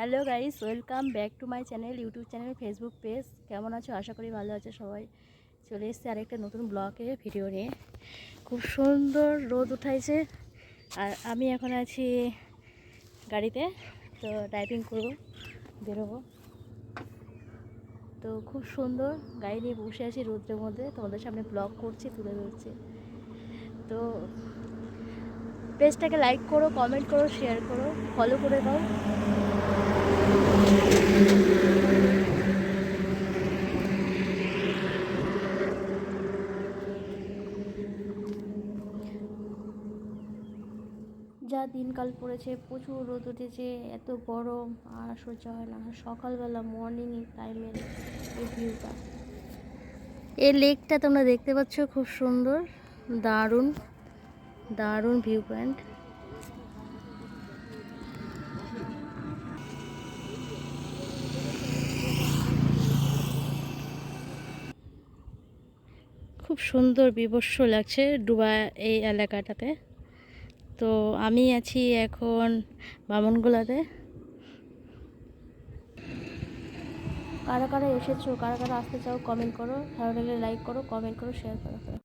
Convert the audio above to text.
Hello guys, welcome back to my channel, YouTube channel, Facebook page. কেমন আছো? আশা করি ভালো আছে সবাই। চলে এসেছি আরেকটা নতুন ব্লগে ভিডিও নিয়ে। খুব সুন্দর রোদ উঠাইছে। আর আমি এখন আছি গাড়িতে, তো ড্রাইভিং করব, বেরোবো। তো খুব সুন্দর, গাড়ি নিয়ে বসে আছি রোদ্রের মধ্যে। তোমাদের সামনে ব্লগ করছি, তুলে ধরছি। তো পেজটাকে লাইক করো কমেন্ট করো শেয়ার করো ফলো করে দাও। যা দিনকাল পড়েছে, প্রচুর রোদ উঠেছে, এত গরম, আর সহ্য হয় না। সকালবেলা মর্নিং টাইমের এই ভিউটা এই লেকটা তোমরা দেখতে পাচ্ছ, খুব সুন্দর, দারুণ দারুণ ভিউ পয়েন্ট খুব সুন্দর বিবস্ব লাগছে ডুবা এই এলাকাটাতে। তো আমি আছি এখন বামনগোলাতে। কারা কারা এসেছ, কারা কারা আসতে চাও কমেন্ট করো। ভালো লাগলে লাইক করো কমেন্ট করো শেয়ার করো।